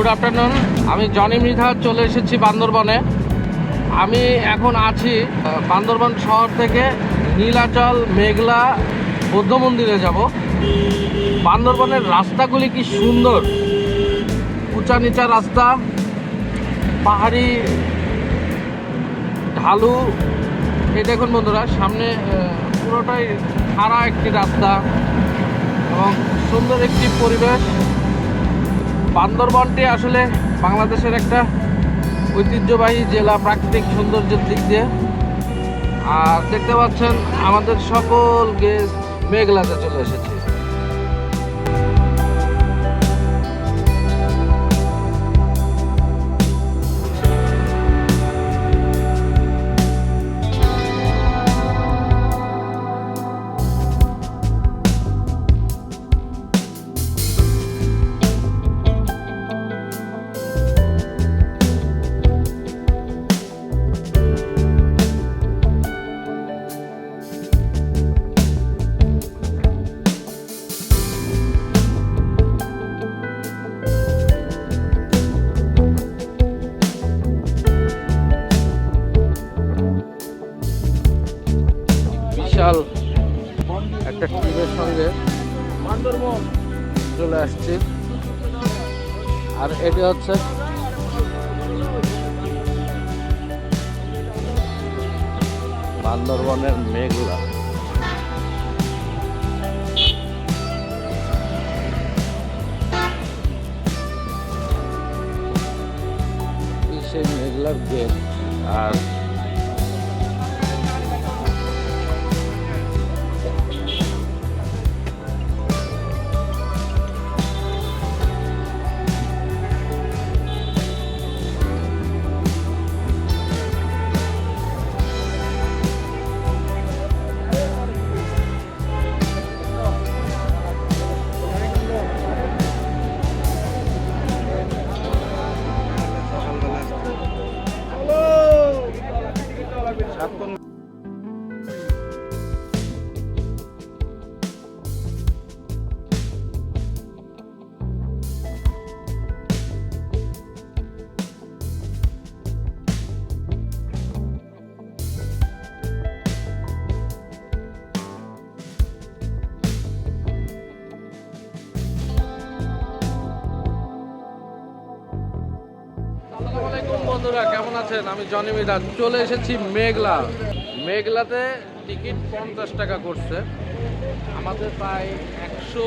Good afternoon আমি জনি মৃধা চলে এসেছি বান্দরবনে। আমি এখন আছি বান্দরবন শহর থেকে নীলাচল, মেঘলা, বৌদ্ধ মন্দিরে যাব। বান্দরবনের রাস্তাগুলি কি সুন্দর? উঁচা নিচা রাস্তা, পাহাড়ি ঢালু। এই দেখুন বন্ধুরা, সামনে পুরোটাই খাড়া একটি রাস্তা এবং সুন্দর একটি পরিবেশ। বান্দরবনটি আসলে বাংলাদেশের একটা ঐতিহ্যবাহী জেলা, প্রাকৃতিক সৌন্দর্যের দিক দিয়ে। আর দেখতে পাচ্ছেন, আমাদের সকল গেস্ট মেঘলাতে চলে এসেছে। বিশাল একটা টিমের সঙ্গে চলে আসছি। আর এটি হচ্ছে বান্দরবনের মেঘলা। সেই মেঘলার গেট। আর বন্ধুরা, কেমন আছেন? আমি জনি মিদা চলে এসেছি মেঘলা। মেঘলাতে টিকিট পঞ্চাশ টাকা করছে। আমাদের প্রায় একশো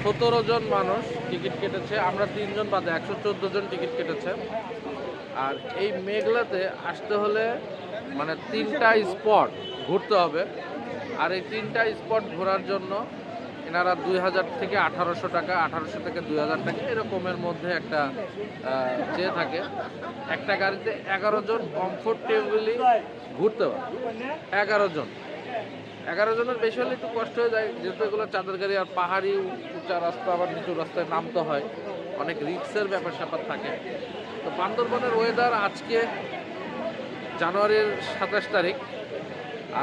সতেরো জন মানুষ টিকিট কেটেছে। আমরা তিনজন বাদে একশো চোদ্দ জন টিকিট কেটেছে। আর এই মেঘলাতে আসতে হলে মানে তিনটা স্পট ঘুরতে হবে। আর এই তিনটা স্পট ঘোরার জন্য এনারা দুই হাজার থেকে আঠারোশো টাকা, আঠারোশো থেকে দুই হাজার টাকা এরকমের মধ্যে একটা চেয়ে থাকে। একটা গাড়িতে এগারো জন কমফোর্টেবলি ঘুরতে পারে এগারো জন। এগারো জনের বেশি হলে একটু কষ্ট হয়ে যায়, যেহেতু এগুলো চাঁদের গাড়ি আর পাহাড়ি উঁচা রাস্তা আবার নিচু রাস্তায় নামতে হয়। অনেক রিক্সের ব্যাপার স্যাপার থাকে। তো বান্দরবনের ওয়েদার আজকে জানুয়ারির সাতাশ তারিখ।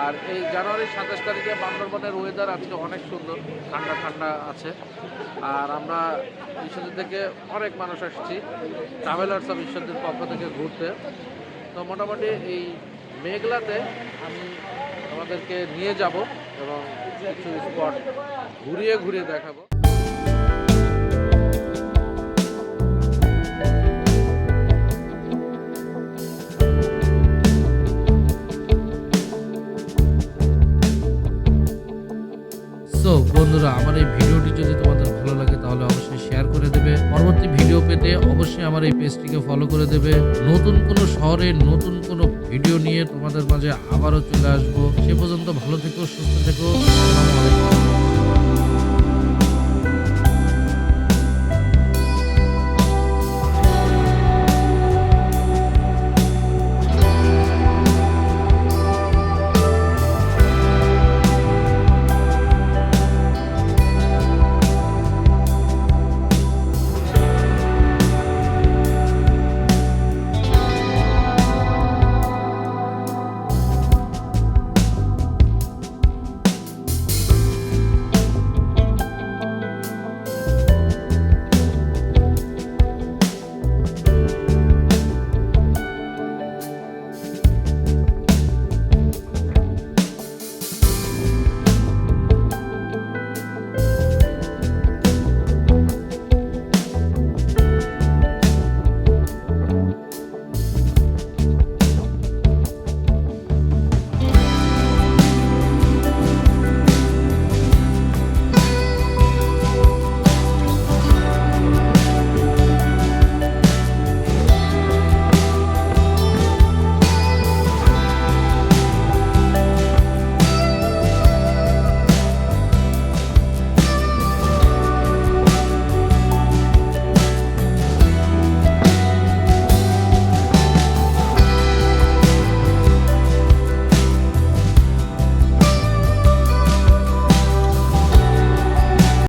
আর এই জানুয়ারির সাতাশ তারিখে বান্দরবনের ওয়েদার আজকে অনেক সুন্দর, ঠান্ডা ঠান্ডা আছে। আর আমরা ঈশ্বরদীর থেকে অনেক মানুষ আসছি ট্রাভেলার্স অফ ঈশ্বরদীর পক্ষ থেকে ঘুরতে। তো মোটামুটি এই মেঘলাতে আমি আমাদেরকে নিয়ে যাব এবং কিছু স্পট ঘুরিয়ে ঘুরিয়ে দেখাবো। আমার এই ভিডিওটি যদি তোমাদের ভালো লাগে তাহলে অবশ্যই শেয়ার করে দেবে। পরবর্তী ভিডিও পেতে অবশ্যই আমার এই পেজটিকে ফলো করে দেবে। নতুন কোনো শহরে নতুন কোনো ভিডিও নিয়ে তোমাদের মাঝে আবারও চলে আসব। সে পর্যন্ত ভালো থেকো, সুস্থ থেকো।